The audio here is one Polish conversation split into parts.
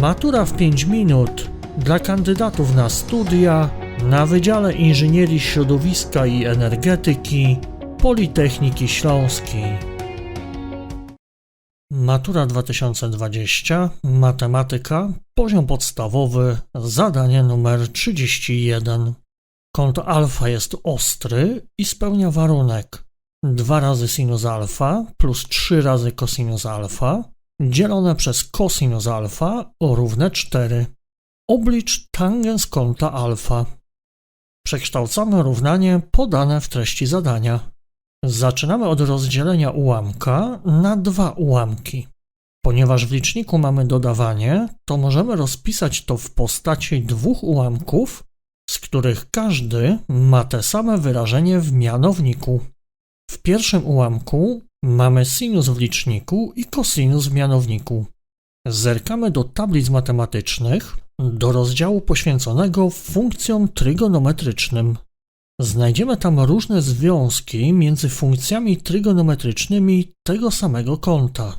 Matura w 5 minut dla kandydatów na studia na Wydziale Inżynierii Środowiska i Energetyki Politechniki Śląskiej. Matura 2020, matematyka, poziom podstawowy, zadanie numer 31. Kąt alfa jest ostry i spełnia warunek 2 razy sinus alfa plus 3 razy cosinus alfa dzielone przez cosinus alfa równe 4. Oblicz tangens kąta alfa. Przekształcamy równanie podane w treści zadania. Zaczynamy od rozdzielenia ułamka na dwa ułamki. Ponieważ w liczniku mamy dodawanie, to możemy rozpisać to w postaci dwóch ułamków, z których każdy ma te same wyrażenie w mianowniku. W pierwszym ułamku mamy sinus w liczniku i cosinus w mianowniku. Zerkamy do tablic matematycznych, do rozdziału poświęconego funkcjom trygonometrycznym. Znajdziemy tam różne związki między funkcjami trygonometrycznymi tego samego kąta.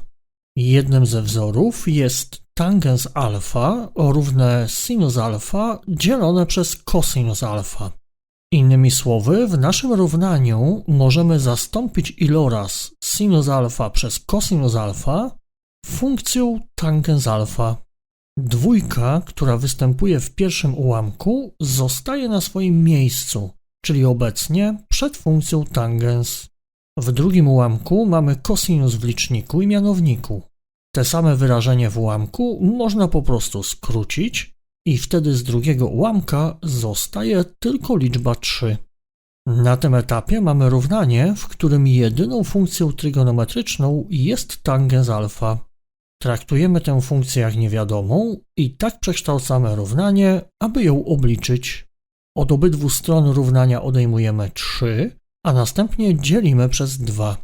Jednym ze wzorów jest tangens alfa równe sinus alfa dzielone przez cosinus alfa. Innymi słowy, w naszym równaniu możemy zastąpić iloraz sinus alfa przez cosinus alfa funkcją tangens alfa. Dwójka, która występuje w pierwszym ułamku, zostaje na swoim miejscu, czyli obecnie przed funkcją tangens. W drugim ułamku mamy cosinus w liczniku i mianowniku. Te same wyrażenie w ułamku można po prostu skrócić i wtedy z drugiego ułamka zostaje tylko liczba 3. Na tym etapie mamy równanie, w którym jedyną funkcją trygonometryczną jest tangens alfa. Traktujemy tę funkcję jak niewiadomą i tak przekształcamy równanie, aby ją obliczyć. Od obydwu stron równania odejmujemy 3, a następnie dzielimy przez 2.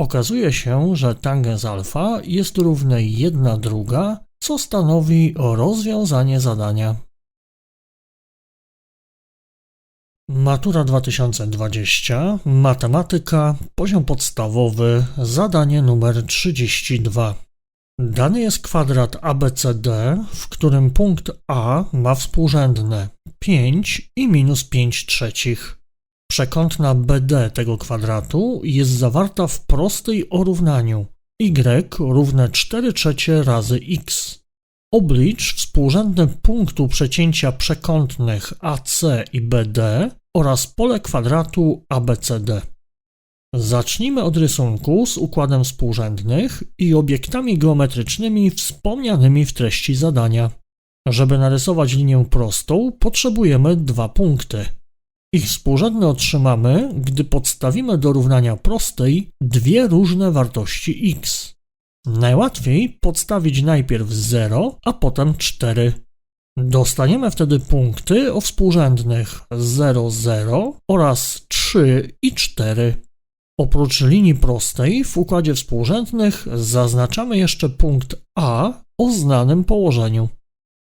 Okazuje się, że tangens alfa jest równe 1 druga, co stanowi rozwiązanie zadania. Matura 2020, matematyka, poziom podstawowy, zadanie numer 32. Dany jest kwadrat ABCD, w którym punkt A ma współrzędne 5 i minus 5 trzecich. Przekątna BD tego kwadratu jest zawarta w prostej o równaniu y równe 4 trzecie razy x. Oblicz współrzędne punktu przecięcia przekątnych AC i BD oraz pole kwadratu ABCD. Zacznijmy od rysunku z układem współrzędnych i obiektami geometrycznymi wspomnianymi w treści zadania. Żeby narysować linię prostą, potrzebujemy dwa punkty. Ich współrzędne otrzymamy, gdy podstawimy do równania prostej dwie różne wartości x. Najłatwiej podstawić najpierw 0, a potem 4. Dostaniemy wtedy punkty o współrzędnych 0, 0 oraz 3 i 4. Oprócz linii prostej w układzie współrzędnych zaznaczamy jeszcze punkt A o znanym położeniu.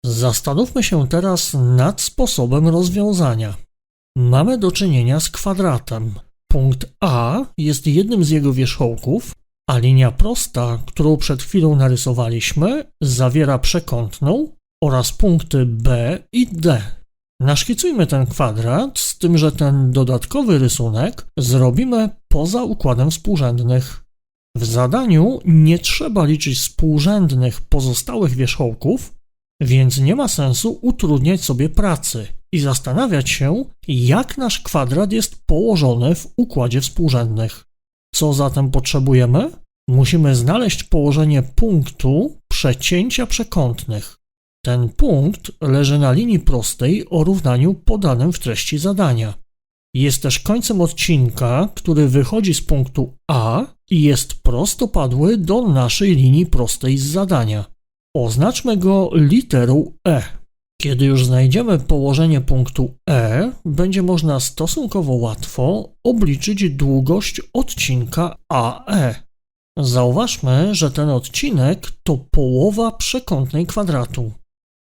Zastanówmy się teraz nad sposobem rozwiązania. Mamy do czynienia z kwadratem. Punkt A jest jednym z jego wierzchołków, a linia prosta, którą przed chwilą narysowaliśmy, zawiera przekątną oraz punkty B i D. Naszkicujmy ten kwadrat, z tym, że ten dodatkowy rysunek zrobimy poza układem współrzędnych. W zadaniu nie trzeba liczyć współrzędnych pozostałych wierzchołków, więc nie ma sensu utrudniać sobie pracy i zastanawiać się, jak nasz kwadrat jest położony w układzie współrzędnych. Co zatem potrzebujemy? Musimy znaleźć położenie punktu przecięcia przekątnych. Ten punkt leży na linii prostej o równaniu podanym w treści zadania. Jest też końcem odcinka, który wychodzi z punktu A i jest prostopadły do naszej linii prostej z zadania. Oznaczmy go literą E. Kiedy już znajdziemy położenie punktu E, będzie można stosunkowo łatwo obliczyć długość odcinka AE. Zauważmy, że ten odcinek to połowa przekątnej kwadratu.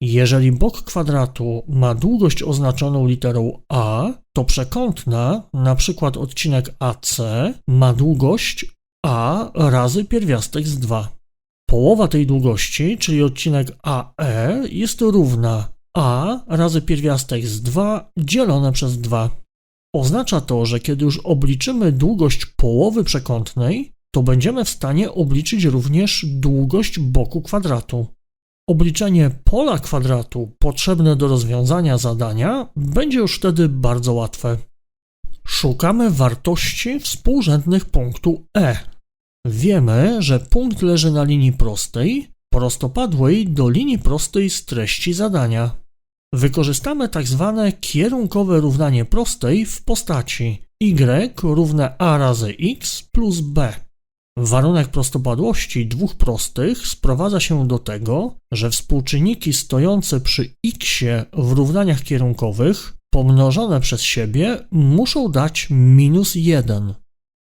Jeżeli bok kwadratu ma długość oznaczoną literą A, to przekątna, na przykład odcinek AC, ma długość A razy pierwiastek z 2. Połowa tej długości, czyli odcinek AE, jest równa a razy pierwiastek z 2 dzielone przez 2. Oznacza to, że kiedy już obliczymy długość połowy przekątnej, to będziemy w stanie obliczyć również długość boku kwadratu. Obliczenie pola kwadratu potrzebne do rozwiązania zadania będzie już wtedy bardzo łatwe. Szukamy wartości współrzędnych punktu E. Wiemy, że punkt leży na linii prostej, prostopadłej do linii prostej z treści zadania. Wykorzystamy tak zwane kierunkowe równanie prostej w postaci y równe a razy x plus b. Warunek prostopadłości dwóch prostych sprowadza się do tego, że współczynniki stojące przy x w równaniach kierunkowych pomnożone przez siebie muszą dać minus 1.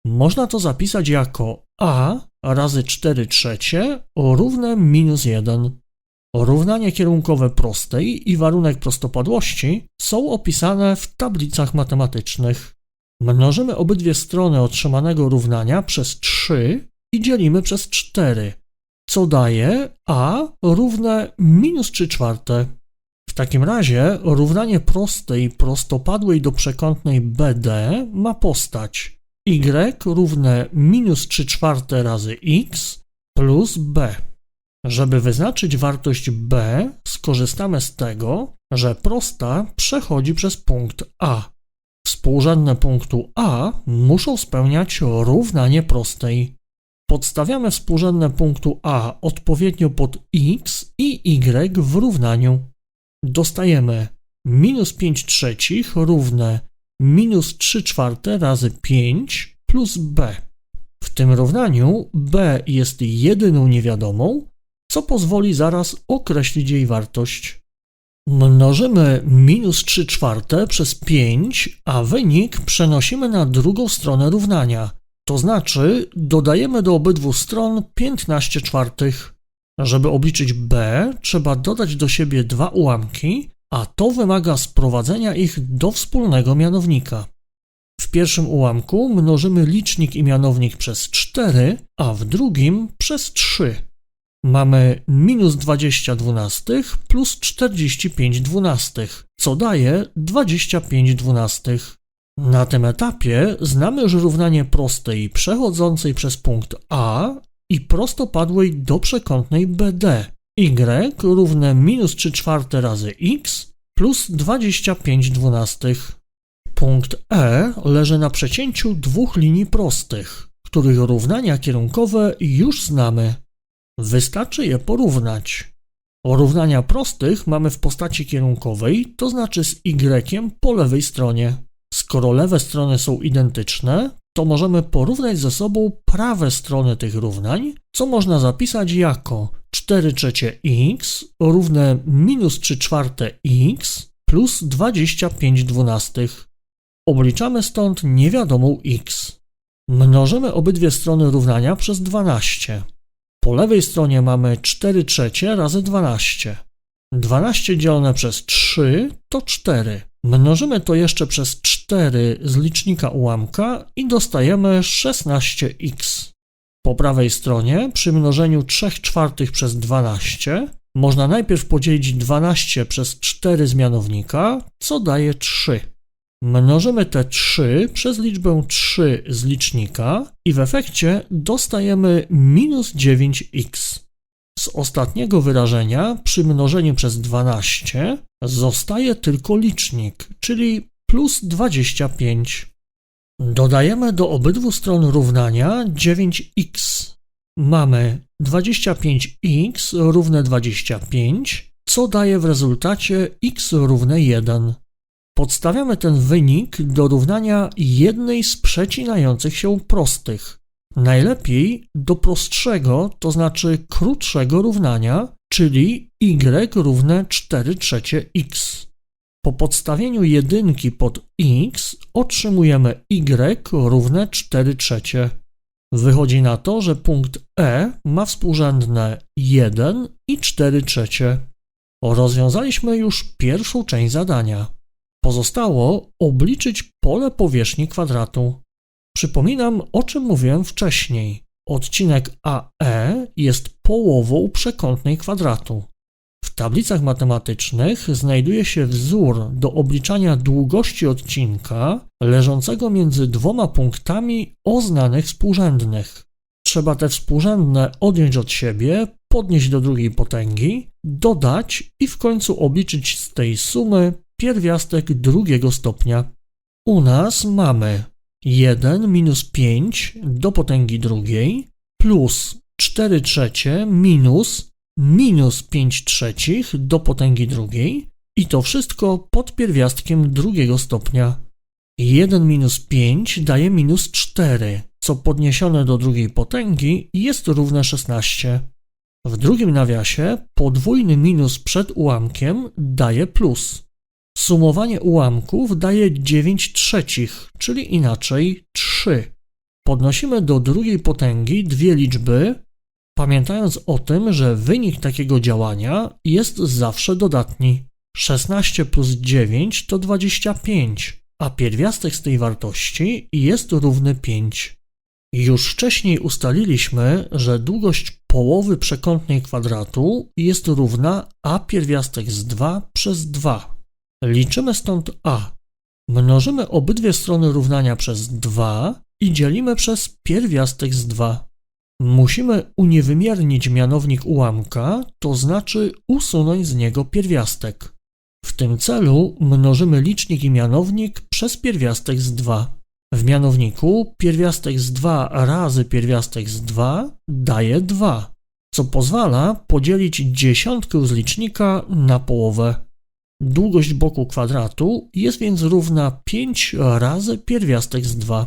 Można to zapisać jako a razy 4 trzecie równe minus 1. Równanie kierunkowe prostej i warunek prostopadłości są opisane w tablicach matematycznych. Mnożymy obydwie strony otrzymanego równania przez 3 i dzielimy przez 4, co daje a równe minus 3 czwarte. W takim razie równanie prostej prostopadłej do przekątnej BD ma postać y równe minus 3 czwarte razy x plus b. Żeby wyznaczyć wartość b, skorzystamy z tego, że prosta przechodzi przez punkt A. Współrzędne punktu A muszą spełniać równanie prostej. Podstawiamy współrzędne punktu A odpowiednio pod x i y w równaniu. Dostajemy minus 5 trzecich równe minus 3 czwarte razy 5 plus b. W tym równaniu b jest jedyną niewiadomą, co pozwoli zaraz określić jej wartość. Mnożymy minus 3 czwarte przez 5, a wynik przenosimy na drugą stronę równania, to znaczy dodajemy do obydwu stron 15 czwartych. Żeby obliczyć b, trzeba dodać do siebie dwa ułamki, a to wymaga sprowadzenia ich do wspólnego mianownika. W pierwszym ułamku mnożymy licznik i mianownik przez 4, a w drugim przez 3. Mamy minus 20 dwunastych plus 45 dwunastych, co daje 25 dwunastych. Na tym etapie znamy już równanie prostej przechodzącej przez punkt A i prostopadłej do przekątnej BD, y równe minus 3 czwarte razy x plus 25 dwunastych. Punkt E leży na przecięciu dwóch linii prostych, których równania kierunkowe już znamy. Wystarczy je porównać. Równania prostych mamy w postaci kierunkowej, to znaczy z y po lewej stronie. Skoro lewe strony są identyczne, to możemy porównać ze sobą prawe strony tych równań, co można zapisać jako 4 trzecie x równe minus 3 czwarte x plus 25 dwunastych. Obliczamy stąd niewiadomą x. Mnożymy obydwie strony równania przez 12. Po lewej stronie mamy 4 trzecie razy 12. 12 dzielone przez 3 to 4. Mnożymy to jeszcze przez 4 z licznika ułamka i dostajemy 16x. Po prawej stronie przy mnożeniu 3 czwartych przez 12 można najpierw podzielić 12 przez 4 z mianownika, co daje 3. Mnożymy te 3 przez liczbę 3 z licznika i w efekcie dostajemy minus 9x. Z ostatniego wyrażenia przy mnożeniu przez 12 zostaje tylko licznik, czyli plus 25. Dodajemy do obydwu stron równania 9x. Mamy 25x równe 25, co daje w rezultacie x równe 1. Podstawiamy ten wynik do równania jednej z przecinających się prostych. Najlepiej do prostszego, to znaczy krótszego równania, czyli y równe 4 trzecie x. Po podstawieniu jedynki pod x otrzymujemy y równe 4 trzecie. Wychodzi na to, że punkt E ma współrzędne 1 i 4 trzecie. Rozwiązaliśmy już pierwszą część zadania. Pozostało obliczyć pole powierzchni kwadratu. Przypominam, o czym mówiłem wcześniej. Odcinek AE jest połową przekątnej kwadratu. W tablicach matematycznych znajduje się wzór do obliczania długości odcinka leżącego między dwoma punktami o znanych współrzędnych. Trzeba te współrzędne odjąć od siebie, podnieść do drugiej potęgi, dodać i w końcu obliczyć z tej sumy pierwiastek drugiego stopnia. U nas mamy 1 minus 5 do potęgi drugiej plus 4 trzecie minus minus 5 trzecich do potęgi drugiej i to wszystko pod pierwiastkiem drugiego stopnia. 1 minus 5 daje minus 4, co podniesione do drugiej potęgi jest równe 16. W drugim nawiasie podwójny minus przed ułamkiem daje plus. Sumowanie ułamków daje 9 trzecich, czyli inaczej 3. Podnosimy do drugiej potęgi dwie liczby, pamiętając o tym, że wynik takiego działania jest zawsze dodatni. 16 plus 9 to 25, a pierwiastek z tej wartości jest równy 5. Już wcześniej ustaliliśmy, że długość połowy przekątnej kwadratu jest równa a pierwiastek z 2 przez 2. Liczymy stąd a. Mnożymy obydwie strony równania przez 2 i dzielimy przez pierwiastek z 2. Musimy uniewymiernić mianownik ułamka, to znaczy usunąć z niego pierwiastek. W tym celu mnożymy licznik i mianownik przez pierwiastek z 2. W mianowniku pierwiastek z 2 razy pierwiastek z 2 daje 2, co pozwala podzielić dziesiątkę z licznika na połowę. Długość boku kwadratu jest więc równa 5 razy pierwiastek z 2.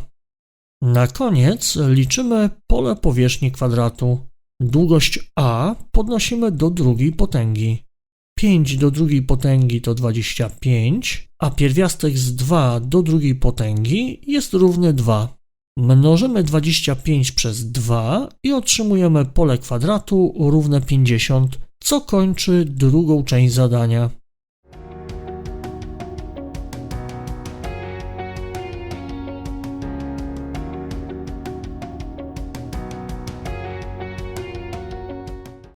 Na koniec liczymy pole powierzchni kwadratu. Długość a podnosimy do drugiej potęgi. 5 do drugiej potęgi to 25, a pierwiastek z 2 do drugiej potęgi jest równy 2. Mnożymy 25 przez 2 i otrzymujemy pole kwadratu równe 50, co kończy drugą część zadania.